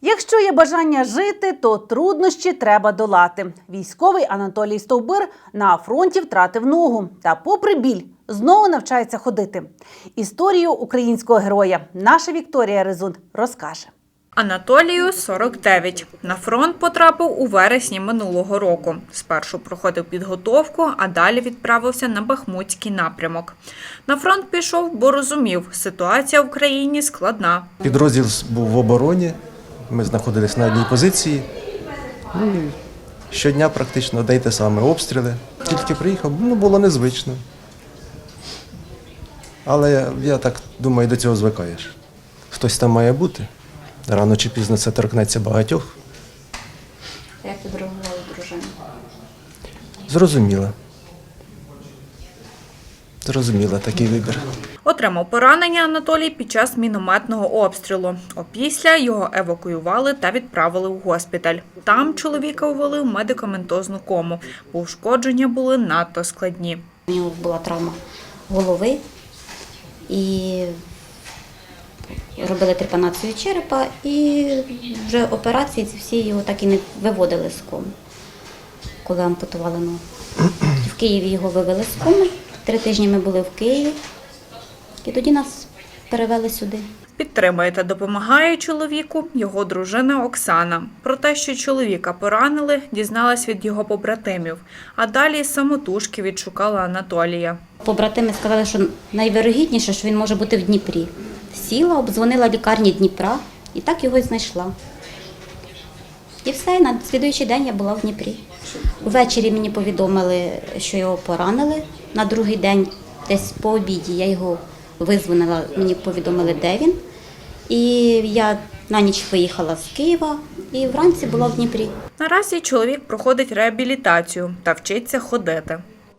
Якщо є бажання жити, то труднощі треба долати. Військовий Анатолій Стовбир на фронті втратив ногу та, попри біль, знову навчається ходити. Історію українського героя наша Вікторія Резун розкаже. Анатолію 49. На фронт потрапив у вересні минулого року. Спершу проходив підготовку, а далі відправився на Бахмутський напрямок. На фронт пішов, бо розумів, ситуація в країні складна. Підрозділ був в обороні, ми знаходилися на одній позиції. Ну, і щодня практично одне й те саме обстріли. Тільки приїхав, ну було незвично. Але я так думаю, до цього звикаєш. Хтось там має бути. Рано чи пізно це торкнеться багатьох. Як відреагувала дружина? Зрозуміло. Зрозуміло такий вибір. Отримав поранення Анатолій під час мінометного обстрілу. Опісля його евакуювали та відправили в госпіталь. Там чоловіка увели в медикаментозну кому, бо ушкодження були надто складні. У нього була травма голови і робили трепанацію черепа, і вже операції всі його так і не виводили з кому, коли ампутували ногу. В Києві його вивели з коми. Три тижні ми були в Києві, і тоді нас перевели сюди. Підтримує та допомагає чоловіку його дружина Оксана. Про те, що чоловіка поранили, дізналась від його побратимів, а далі самотужки відшукала Анатолія. Побратими сказали, що найвирогідніше, що він може бути в Дніпрі. Сіла, обдзвонила лікарні Дніпра і так його й знайшла. І все, на слідуючий день я була в Дніпрі. Ввечері мені повідомили, що його поранили. На другий день, десь по обіді, я його визвонила, мені повідомили, де він. І я на ніч виїхала з Києва і вранці була в Дніпрі. Наразі чоловік проходить реабілітацію та вчиться ходити.